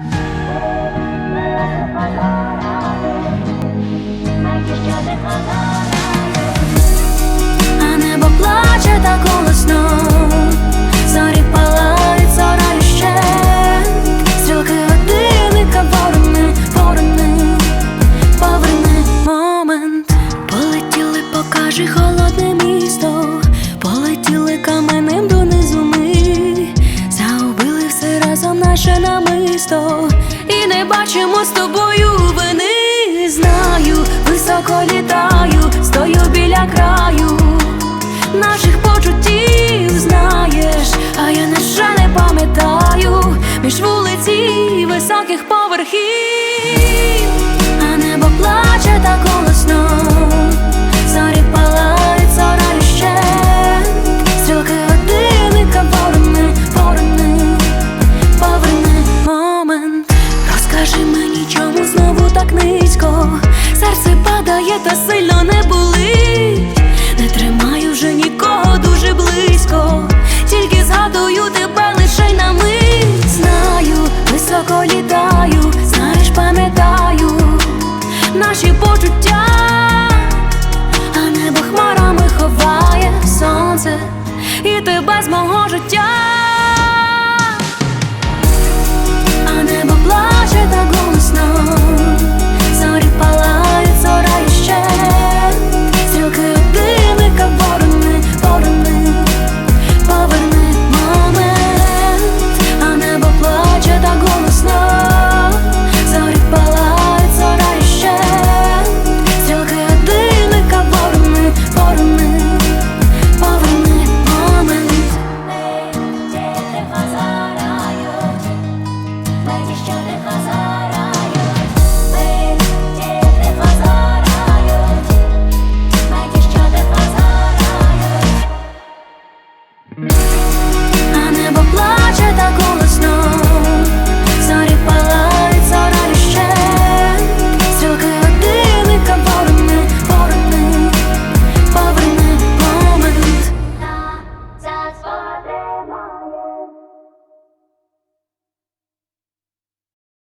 А небо плаче так голосно, зорі палають, зоряю ще. Стрілки годинника ворони, ворони, поверни момент. Полетіли, покажи холодне місто, полетіли каменем намисто, і не бачимо з тобою вини. Знаю, високо літаю, стою біля краю наших почуттів знаєш, а я жаль не пам'ятаю між вулиці високих поверхів. Скажи мені, чому знову так низько, серце падає, та сильно не болить, не тримаю вже нікого дуже близько, тільки згадую тебе лише на мить. Знаю, високо літаю, знаєш, пам'ятаю наші почуття, а небо хмарами ховає сонце і тебе з мого життя.